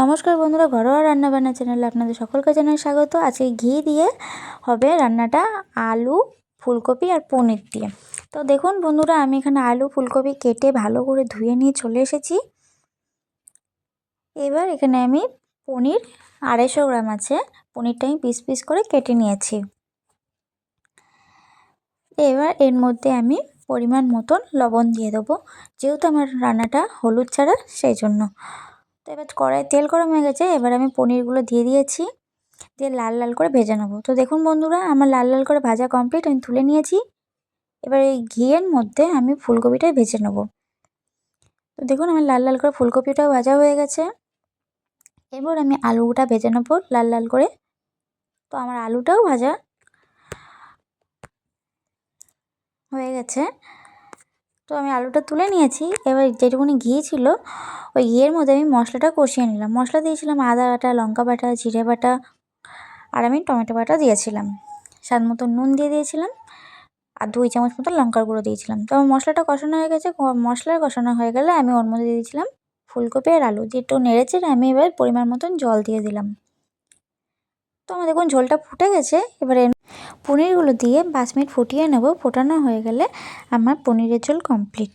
নমস্কার বন্ধুরা, ঘরোয়া রান্নাবান্না চ্যানেলে আপনাদের সকলকে জানাই স্বাগত। আজকে ঘি দিয়ে হবে রান্নাটা আলু, ফুলকপি আর পনির দিয়ে। তো দেখুন বন্ধুরা, আমি এখানে আলু, ফুলকপি কেটে ভালো করে ধুয়ে নিয়ে চলে এসেছি। এবার এখানে আমি পনির আড়াইশো গ্রাম আছে। পনিরটা আমি পিস পিস করে কেটে নিয়েছি। এবার এর মধ্যে আমি পরিমাণ মতন লবণ দিয়ে দেবো। যেহেতু আমার রান্নাটা হলুদ ছাড়া, সেই জন্য। তো এবার কড়াই তেল গরম হয়ে গেছে, এবার আমি পনিরগুলো দিয়ে দিয়েছি। দিয়ে লাল লাল করে ভেজে নেব। তো দেখুন বন্ধুরা, আমার লাল লাল করে ভাজা কমপ্লিট আমি তুলে নিয়েছি। এবার এই ঘিয়ের মধ্যে আমি ফুলকপিটাই ভেজে নেব। তো দেখুন, আমার লাল লাল করে ফুলকপিটাও ভাজা হয়ে গেছে। এবার আমি আলুটা ভেজে নেব লাল লাল করে। তো আমার আলুটাও ভাজা হয়ে গেছে। তো আমি আলুটা তুলে নিয়েছি। এবার যেটুকুনি ঘি ছিল, ওই ঘিয়ের মধ্যে আমি মশলাটা কষিয়ে নিলাম। মশলা দিয়েছিলাম আদা বাটা, লঙ্কা বাটা, জিরে বাটা, আর আমি টমেটো বাটা দিয়েছিলাম। স্বাদ মতো নুন দিয়ে দিয়েছিলাম, আর দুই চামচ মতো লঙ্কার গুঁড়ো দিয়েছিলাম। তো আমার মশলাটা কষানো হয়ে গেছে মশলার কষানো হয়ে গেলে আমি ওর মধ্যে দিয়ে দিয়েছিলাম ফুলকপি আর আলু। দিয়ে একটু নেড়েচেড়ে আমি এবার পরিমাণ মতন জল দিয়ে দিলাম। তো আমার দেখুন ঝোলটা ফুটে গেছে, এবারে পনিরগুলো দিয়ে পাঁচ মিনিট ফুটিয়ে নেব। ফোটানো হয়ে গেলে আমার পনিরের ঝোল কমপ্লিট।